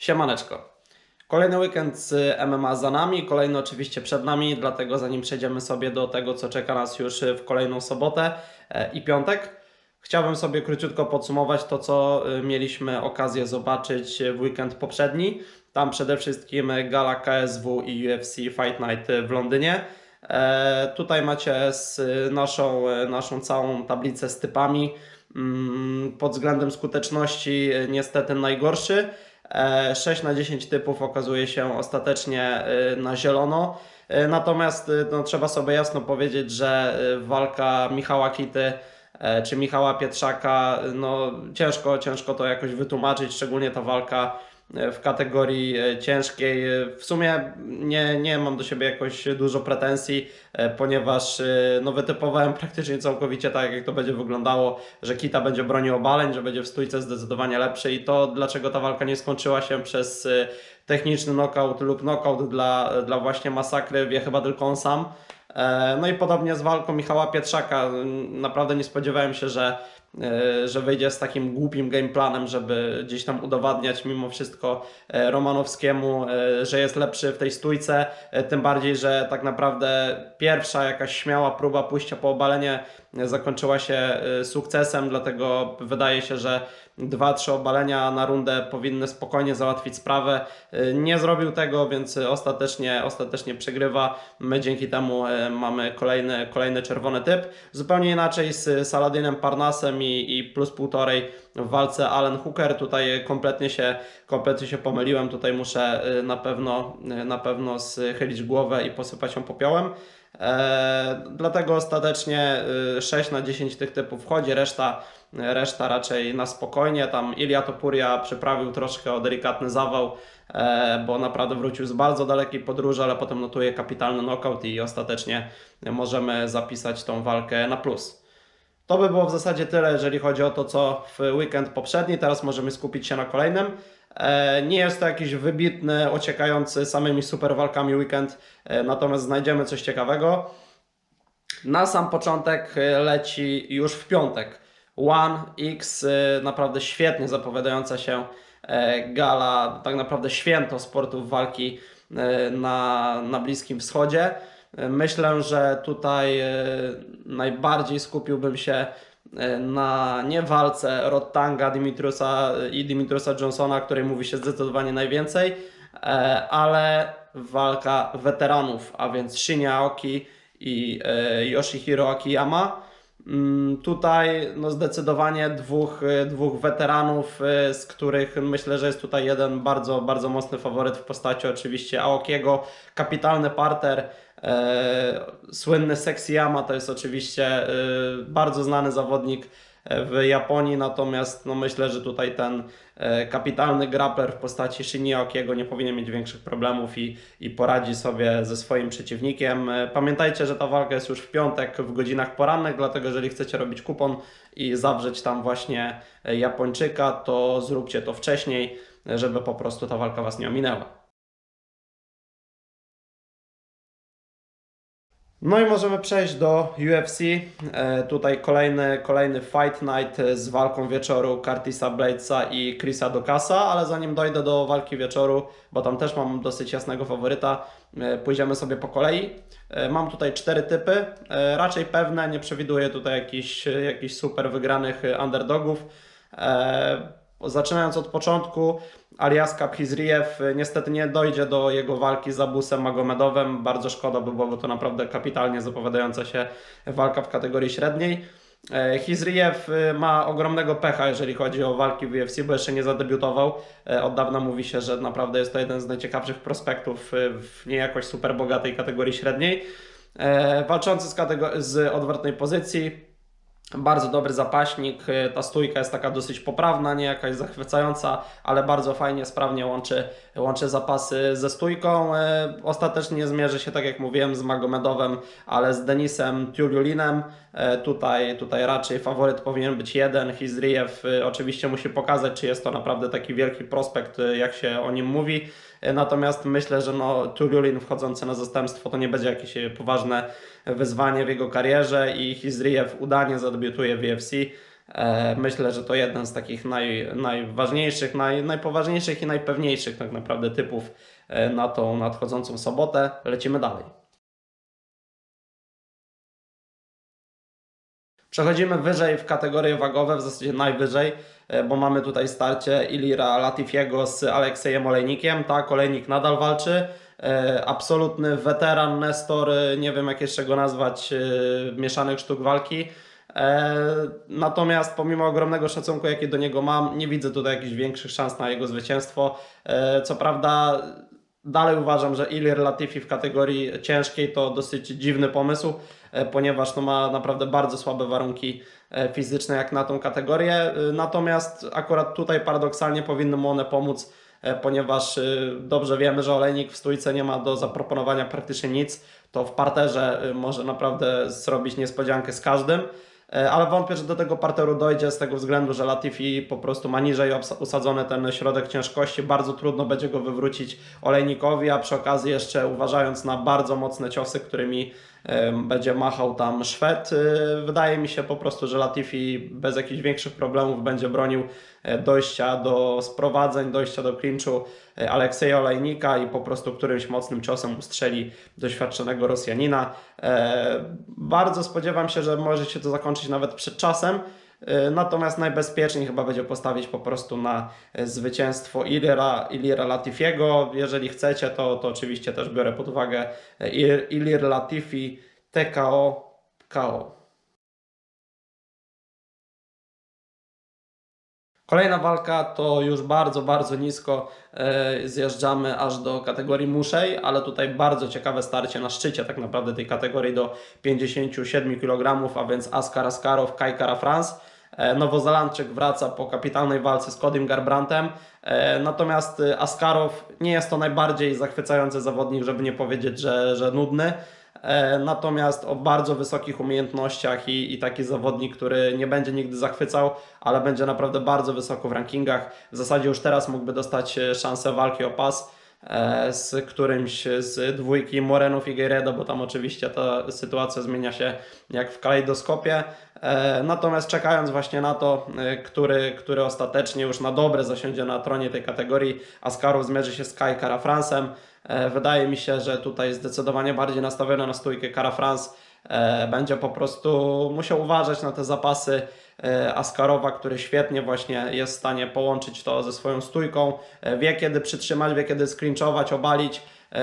Siemaneczko. Kolejny weekend z MMA za nami, kolejny oczywiście przed nami, dlatego zanim przejdziemy sobie do tego, co czeka nas już w kolejną sobotę e, i piątek, chciałbym sobie króciutko podsumować to, co e, mieliśmy okazję zobaczyć w weekend poprzedni. Tam przede wszystkim gala KSW i UFC Fight Night w Londynie. E, tutaj macie z naszą, naszą całą tablicę z typami. Mm, Pod względem skuteczności niestety najgorszy. E, 6 na 10 typów okazuje się ostatecznie e, na zielono. E, Natomiast e, no, trzeba sobie jasno powiedzieć, że e, walka Michała Kity e, czy Michała Pietrzaka, no ciężko, ciężko to jakoś wytłumaczyć, szczególnie ta walka e, w kategorii e, ciężkiej. E, W sumie nie, nie mam do siebie jakoś dużo pretensji, e, ponieważ no, wytypowałem praktycznie całkowicie tak, jak to będzie wyglądało, że Kita będzie bronił obaleń, że będzie w stójce zdecydowanie lepszy i to dlaczego ta walka nie skończyła się przez techniczny knockout lub knockout dla, dla właśnie masakry wie chyba tylko on sam. E, No i podobnie z walką Michała Pietrzaka. Naprawdę nie spodziewałem się, że, e, że wyjdzie z takim głupim gameplanem, żeby gdzieś tam udowadniać mimo wszystko e, Romanowskiemu, że jest lepszy w tej stójce. Tym bardziej, że tak naprawdę pierwsza jakaś śmiała próba pójścia po obalenie zakończyła się sukcesem, dlatego wydaje się, że dwa, trzy obalenia na rundę powinny spokojnie załatwić sprawę. E, Nie zrobił tego, więc ostatecznie, ostatecznie przegrywa. My dzięki temu e, mamy kolejny, kolejny czerwony typ. Zupełnie inaczej z Saladynem Parnasem i, i plus półtorej w walce Allen Hooker. Tutaj kompletnie się, kompletnie się pomyliłem. Tutaj muszę e, na pewno, na pewno schylić głowę i posypać ją popiołem. E, dlatego ostatecznie e, 6 na 10 tych typów wchodzi, reszta, reszta raczej na spokojnie. Tam Ilia Topuria przyprawił troszkę o delikatny zawał, e, bo naprawdę wrócił z bardzo dalekiej podróży, ale potem notuje kapitalny knockout i ostatecznie możemy zapisać tą walkę na plus. To by było w zasadzie tyle, jeżeli chodzi o to, co w weekend poprzedni. Teraz możemy skupić się na kolejnym. E, Nie jest to jakiś wybitny, ociekający samymi super walkami weekend, e, natomiast znajdziemy coś ciekawego. Na sam początek e, leci już w piątek One X, naprawdę świetnie zapowiadająca się gala, tak naprawdę święto sportów walki na, na Bliskim Wschodzie. Myślę, że tutaj najbardziej skupiłbym się na nie walce Rottanga Dimitriusa i Dimitriusa Johnsona, której mówi się zdecydowanie najwięcej, e, ale walka weteranów, a więc Shinya Aoki i e, Yoshihiro Akiyama. Mm, Tutaj no zdecydowanie dwóch, e, dwóch weteranów, e, z których myślę, że jest tutaj jeden bardzo, bardzo mocny faworyt w postaci oczywiście Aokiego. Kapitalny parter, e, słynny Sexyama to jest oczywiście e, bardzo znany zawodnik e, w Japonii, natomiast no myślę, że tutaj ten kapitalny grappler w postaci Shinya Aokiego nie powinien mieć większych problemów i, i poradzi sobie ze swoim przeciwnikiem. Pamiętajcie, że ta walka jest już w piątek w godzinach porannych, dlatego jeżeli chcecie robić kupon i zawrzeć tam właśnie Japończyka, to zróbcie to wcześniej, żeby po prostu ta walka Was nie ominęła. No i możemy przejść do UFC. E, tutaj kolejny, kolejny Fight Night z walką wieczoru Curtisa Bladesa i Chrisa Dokasa, ale zanim dojdę do walki wieczoru, bo tam też mam dosyć jasnego faworyta, e, pójdziemy sobie po kolei. E, mam tutaj cztery typy, e, raczej pewne, nie przewiduję tutaj jakichś, jakichś super wygranych underdogów. E, Zaczynając od początku, Aliaska Khizriev niestety nie dojdzie do jego walki z Abusem Magomedowem. Bardzo szkoda, bo byłoby to naprawdę kapitalnie zapowiadająca się walka w kategorii średniej. E, Khizriev e, ma ogromnego pecha, jeżeli chodzi o walki w UFC, bo jeszcze nie zadebiutował. E, Od dawna mówi się, że naprawdę jest to jeden z najciekawszych prospektów e, w nie jakoś super bogatej kategorii średniej. E, Walczący z, z odwrotnej pozycji, bardzo dobry zapaśnik. y, Ta stójka jest taka dosyć poprawna, nie jakaś zachwycająca, ale bardzo fajnie, sprawnie łączy, łączy zapasy ze stójką. Y, Ostatecznie zmierzy się, tak jak mówiłem, z Magomedowem, ale z Denisem Tiuliulinem. Y, Tutaj, tutaj raczej faworyt powinien być jeden. Hizriev oczywiście musi pokazać, czy jest to naprawdę taki wielki prospekt, jak się o nim mówi. Y, Natomiast myślę, że no, Tuliulin wchodzący na zastępstwo to nie będzie jakieś y, poważne wyzwanie w jego karierze i Hizriev udanie zadebiutuje w UFC. E, Myślę, że to jeden z takich naj, najważniejszych, naj, najpoważniejszych i najpewniejszych tak naprawdę typów e, na tą nadchodzącą sobotę. Lecimy dalej. Przechodzimy wyżej w kategorie wagowe, w zasadzie najwyżej, e, bo mamy tutaj starcie Ilira Latifiego z Aleksejem Olejnikiem. Tak, Olejnik nadal walczy. E, Absolutny weteran, Nestor, e, nie wiem jak jeszcze go nazwać, mieszanych sztuk walki. Natomiast pomimo ogromnego szacunku, jaki do niego mam, nie widzę tutaj jakichś większych szans na jego zwycięstwo. Co prawda, dalej uważam, że Ilir Latifi w kategorii ciężkiej to dosyć dziwny pomysł, e, ponieważ ma naprawdę bardzo słabe warunki e, fizyczne jak na tą kategorię. E, Natomiast akurat tutaj paradoksalnie powinny mu one pomóc, ponieważ dobrze wiemy, że Olejnik w stójce nie ma do zaproponowania praktycznie nic. To w parterze może naprawdę zrobić niespodziankę z każdym. E, Ale wątpię, że do tego parteru dojdzie z tego względu, że Latifi po prostu ma niżej usadzony ten środek ciężkości. Bardzo trudno będzie go wywrócić olejnikowi, a przy okazji jeszcze uważając na bardzo mocne ciosy, którymi będzie machał tam Szwed. y, Wydaje mi się po prostu, że Latifi bez jakichś większych problemów będzie bronił e, dojścia do sprowadzeń, dojścia do clinchu e, Alekseja Olejnika i po prostu którymś mocnym ciosem ustrzeli doświadczonego Rosjanina. E, Bardzo spodziewam się, że może się to zakończyć nawet przed czasem. E, Natomiast najbezpieczniej chyba będzie postawić po prostu na e, zwycięstwo Ilira, Ilira Latifiego. Jeżeli chcecie, to, to oczywiście też biorę pod uwagę e, Ir- Ilir Latifi TKO KO. Kolejna walka to już bardzo, bardzo nisko zjeżdżamy aż do kategorii muszej, ale tutaj bardzo ciekawe starcie na szczycie tak naprawdę tej kategorii do 57 kg, a więc Askar Askarow, Kai Kara France. E, Nowozelandczyk wraca po kapitalnej walce z Codym Garbrantem, e, natomiast e, Askarow nie jest to najbardziej zachwycający zawodnik, żeby nie powiedzieć, że, że nudny. Natomiast o bardzo wysokich umiejętnościach i, i taki zawodnik, który nie będzie nigdy zachwycał, ale będzie naprawdę bardzo wysoko w rankingach. W zasadzie już teraz mógłby dostać szansę walki o pas z którymś z dwójki Moreno Figueiredo, bo tam oczywiście ta sytuacja zmienia się jak w kalejdoskopie. E, Natomiast czekając właśnie na to, e, który, który ostatecznie już na dobre zasiądzie na tronie tej kategorii, Askarów zmierzy się z Kai Kara Francem. E, Wydaje mi się, że tutaj zdecydowanie bardziej nastawiony na stójkę Kara France e, będzie po prostu musiał uważać na te zapasy Askarowa, który świetnie właśnie jest w stanie połączyć to ze swoją stójką. Wie kiedy przytrzymać, wie kiedy sklinczować, obalić,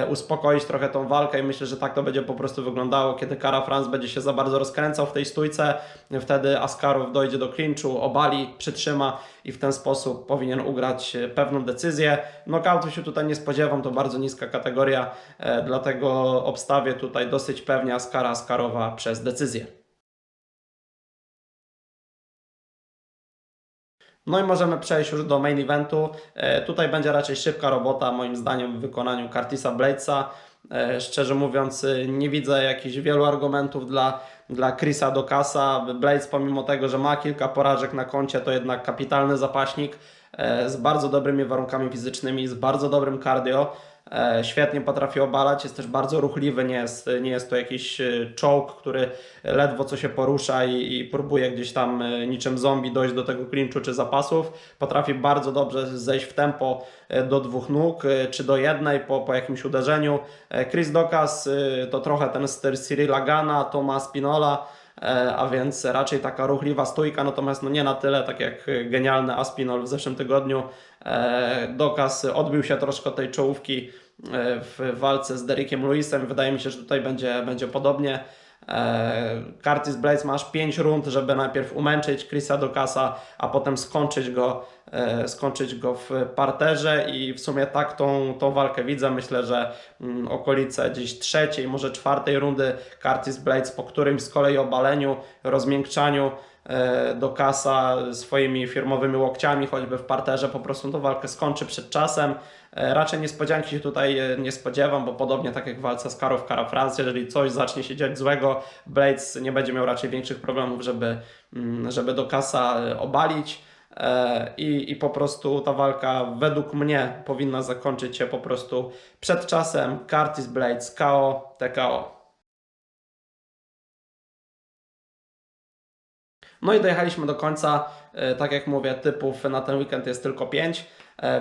uspokoić trochę tą walkę i myślę, że tak to będzie po prostu wyglądało, kiedy Kara France będzie się za bardzo rozkręcał w tej stójce, wtedy Askarow dojdzie do klinczu, obali, przytrzyma i w ten sposób powinien ugrać e, pewną decyzję. Knockoutu się tutaj nie spodziewam, to bardzo niska kategoria, e, dlatego obstawię tutaj dosyć pewnie Askara Askarowa przez decyzję. No i możemy przejść już do main eventu. E, tutaj będzie raczej szybka robota, moim zdaniem, w wykonaniu Curtisa Bladesa. E, szczerze mówiąc, e, nie widzę jakichś wielu argumentów dla, dla Chrisa Dokasa. Blades, pomimo tego, że ma kilka porażek na koncie, to jednak kapitalny zapaśnik z bardzo dobrymi warunkami fizycznymi, z bardzo dobrym cardio. E, Świetnie potrafi obalać, jest też bardzo ruchliwy, nie jest, nie jest to jakiś e, czołg, który ledwo co się porusza i, i próbuje gdzieś tam e, niczym zombie dojść do tego klinczu czy zapasów. Potrafi bardzo dobrze zejść w tempo do dwóch nóg czy do jednej po, po jakimś uderzeniu. Chris Dokas to trochę ten styl Cyrilla Gana, Toma Spinola, a więc raczej taka ruchliwa stójka, natomiast no nie na tyle, tak jak e, genialny Aspinall w zeszłym tygodniu. E, Dokas odbił się troszkę tej czołówki e, w walce z Derekiem Lewisem. Wydaje mi się, że tutaj będzie, będzie podobnie. E, Curtis Blades ma aż 5 rund, żeby najpierw umęczyć Chrisa Dokasa, a potem skończyć go, e, skończyć go w parterze i w sumie tak tą, tą walkę widzę. Myślę, że mm, okolice gdzieś trzeciej, może czwartej rundy Curtis Blades po którymś z kolei obaleniu, rozmiękczaniu e, Dokasa swoimi firmowymi łokciami, choćby w parterze, po prostu tą walkę skończy przed czasem. E, Raczej niespodzianki się tutaj e, nie spodziewam, bo podobnie tak jak w walce z Karów Kara France, jeżeli coś zacznie się dziać złego, Blades nie będzie miał raczej większych problemów, żeby, mm, żeby Dokasa e, obalić. E, I, I po prostu ta walka według mnie powinna zakończyć się po prostu przed czasem. Curtis Blades KO TKO. No i dojechaliśmy do końca. E, Tak jak mówię, typów na ten weekend jest tylko 5.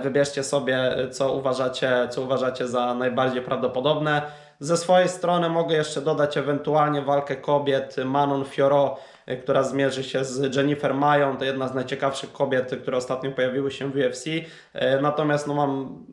Wybierzcie sobie, e, co uważacie, co uważacie za najbardziej prawdopodobne. Ze swojej strony mogę jeszcze dodać ewentualnie walkę kobiet Manon Fioro, e, która zmierzy się z Jennifer Mają. To jedna z najciekawszych kobiet, które ostatnio pojawiły się w UFC. E, Natomiast no mam,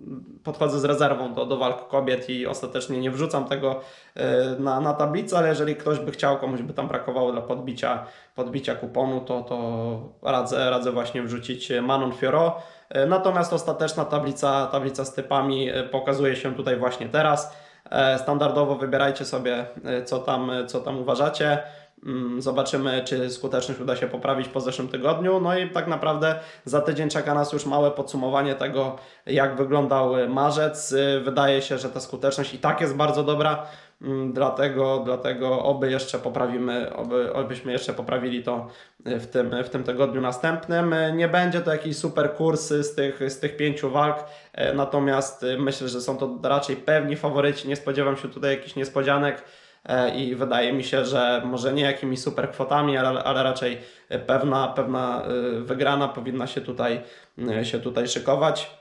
podchodzę z rezerwą do, do walk kobiet i ostatecznie nie wrzucam tego e, na, na tablicę, ale jeżeli ktoś by chciał, komuś by tam brakowało dla podbicia, podbicia kuponu, to, to radzę, radzę właśnie wrzucić Manon Fioro. E, Natomiast ostateczna tablica, tablica z typami e, pokazuje się tutaj właśnie teraz. E, Standardowo wybierajcie sobie, e, co tam, co tam uważacie. Mm, Zobaczymy, czy skuteczność uda się poprawić po zeszłym tygodniu. No i tak naprawdę za tydzień czeka nas już małe podsumowanie tego, jak wyglądał e, marzec. E, Wydaje się, że ta skuteczność i tak jest bardzo dobra. Mm, Dlatego, dlatego oby jeszcze poprawimy, oby, obyśmy jeszcze poprawili to e, w tym, w tym tygodniu następnym. Nie będzie to jakiś super kurs z tych, z tych pięciu walk, natomiast myślę, że są to raczej pewni faworyci. Nie spodziewam się tutaj jakichś niespodzianek i wydaje mi się, że może nie jakimiś super kwotami, ale, ale raczej e, pewna, pewna e, wygrana powinna się tutaj, e, się tutaj szykować.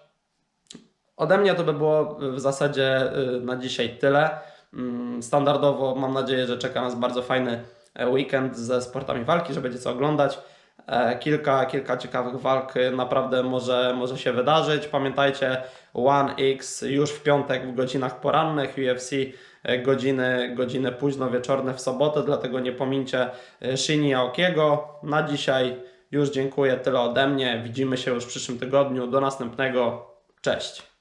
Ode mnie to by było w zasadzie na dzisiaj tyle. Mm, Standardowo mam nadzieję, że czeka nas bardzo fajny e, weekend ze sportami walki, że będzie co oglądać. E, Kilka, kilka ciekawych walk naprawdę może, może się wydarzyć. Pamiętajcie, One X już w piątek w godzinach porannych, UFC e, godziny, godziny późno wieczorne w sobotę, dlatego nie pomincie e, Shini Aokiego. Na dzisiaj już dziękuję, tyle ode mnie. Widzimy się już w przyszłym tygodniu. Do następnego. Cześć.